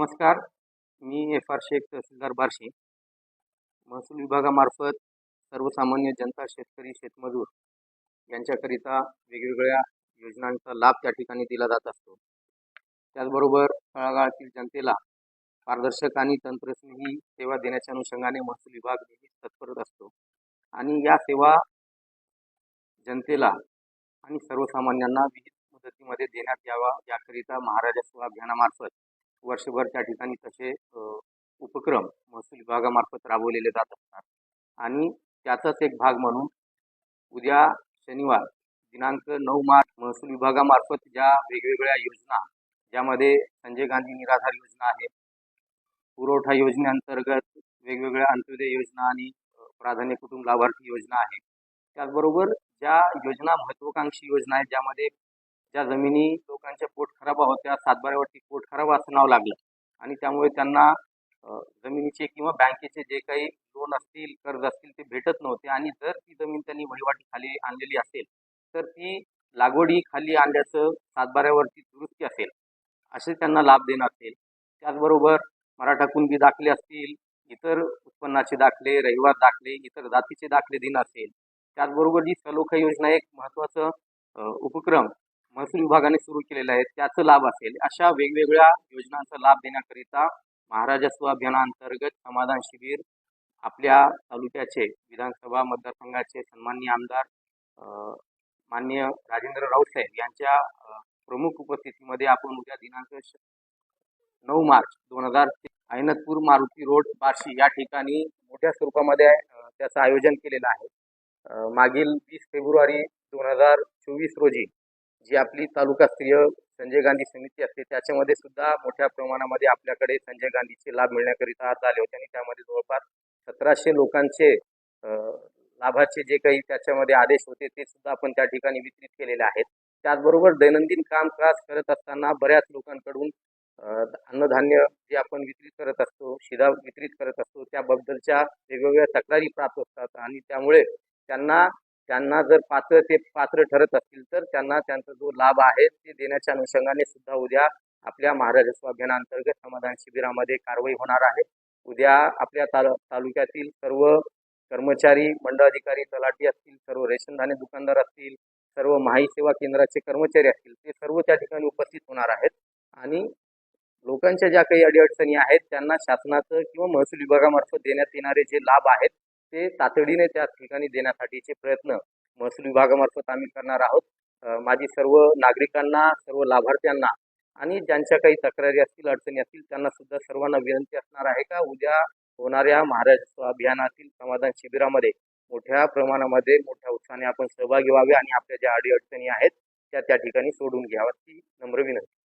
नमस्कार. मी F R Shaikh तहसीलदार बार्शी. महसूल विभागामार्फत सर्वसामान्य जनता शेतकरी शेतमजूर यांच्याकरिता वेगवेगळ्या योजनांचा लाभ त्या ठिकाणी दिला जात असतो. त्याचबरोबर तळागाळातील जनतेला पारदर्शक आणि तंत्रस्नेही सेवा देण्याच्या अनुषंगाने महसूल विभाग नेहमीच तत्परत असतो. आणि या सेवा जनतेला आणि सर्वसामान्यांना विविध मुदतीमध्ये देण्यात यावा याकरिता महाराजस्व अभियानामार्फत वर्षभर त्या ठिकाणी तसे उपक्रम महसूल विभागामार्फत राबवलेले जात असतात. आणि त्याचाच एक भाग म्हणून उद्या शनिवार दिनांक नऊ मार्च महसूल विभागामार्फत ज्या वेगवेगळ्या योजना ज्यामध्ये संजय गांधी निराधार योजना आहे पुरवठा योजनेअंतर्गत वेगवेगळ्या अंत्योदय योजना आणि प्राधान्य कुटुंब लाभार्थी योजना आहे. त्याचबरोबर ज्या योजना महत्त्वाकांक्षी योजना आहेत ज्यामध्ये ज्या जमिनी लोकांच्या पोटखराबा होत्या सातबाऱ्यावरती पोट खराब असं नाव लागलं. आणि त्यामुळे त्यांना जमिनीचे किंवा बँकेचे जे काही लोन असतील कर्ज असतील ते भेटत नव्हते. आणि जर ती जमीन त्यांनी वहिवाटीखाली आणलेली असेल तर ती लागवडीखाली आणल्याचं सातबाऱ्यावरती दुरुस्ती असेल असे त्यांना लाभ देणं असेल. त्याचबरोबर मराठा कुणबी दाखले असतील इतर उत्पन्नाचे दाखले रहिवास दाखले इतर जातीचे दाखले देणं असेल. त्याचबरोबर जी सलोखा योजना एक महत्त्वाचं उपक्रम महसूल विभागाने सुरू केलेलं आहे त्याचं लाभ असेल. अशा वेगवेगळ्या योजनांचा लाभ देण्याकरिता महाराजस्व अभियानाअंतर्गत समाधान शिबिर आपल्या तालुक्याचे विधानसभा मतदारसंघाचे सन्माननीय आमदार मान्य माननीय राजेंद्र राऊत साहेब यांच्या प्रमुख उपस्थितीमध्ये आपण उद्या दिनांक नऊ मार्च दोन हजार ऐनतपूर मारुती रोड बार्शी या ठिकाणी मोठ्या स्वरूपामध्ये त्याचं आयोजन केलेलं आहे. मागील वीस फेब्रुवारी दोन हजार चोवीस रोजी जी आपली तालुका स्त्रीय संजय गांधी समिती असते त्याच्यामध्ये सुद्धा मोठ्या प्रमाणामध्ये आपल्याकडे संजय गांधीचे लाभ मिळण्याकरिता आज आले होते आणि त्यामध्ये जवळपास सतराशे लोकांचे लाभाचे जे काही त्याच्यामध्ये आदेश होते ते सुद्धा आपण त्या ठिकाणी वितरित केलेले आहेत. त्याचबरोबर दैनंदिन कामकाज करत असताना बऱ्याच लोकांकडून अन्नधान्य जे आपण वितरित करत असतो शिधा वितरित करत असतो त्याबद्दलच्या वेगवेगळ्या तक्रारी प्राप्त असतात आणि त्यामुळे त्यांना त्यांना जर पात्र ते पात्र ठरत असतील तर त्यांना त्यांचा जो लाभ आहे ते देण्याच्या अनुषंगाने सुद्धा उद्या आपल्या महाराजस्व अभियानाअंतर्गत समाधान शिबिरामध्ये कारवाई होणार आहे. उद्या आपल्या ताल तालुक्यातील सर्व कर्मचारी मंडळ अधिकारी तलाठी असतील सर्व रेशन दुकानदार असतील सर्व माही सेवा केंद्राचे कर्मचारी असतील ते सर्व त्या ठिकाणी उपस्थित होणार आहेत. आणि लोकांच्या ज्या काही अडीअडचणी आहेत त्यांना शासनाचं किंवा महसूल विभागामार्फत देण्यात येणारे जे लाभ आहेत ते तातडीने त्या ठिकाणी देण्यासाठीचे प्रयत्न महसूल विभागामार्फत आम्ही करणार आहोत. माझी सर्व नागरिकांना सर्व लाभार्थ्यांना आणि ज्यांच्या काही तक्रारी असतील अडचणी असतील त्यांना सुद्धा सर्वांना विनंती असणार आहे का उद्या होणाऱ्या महाराष्ट्र अभियानातील समाधान शिबिरामध्ये मोठ्या प्रमाणामध्ये मोठ्या उत्साहाने आपण सहभागी व्हावे आणि आपल्या ज्या अडीअडचणी आहेत त्या त्या ठिकाणी सोडून घ्याव्यात ही नम्र विनंती.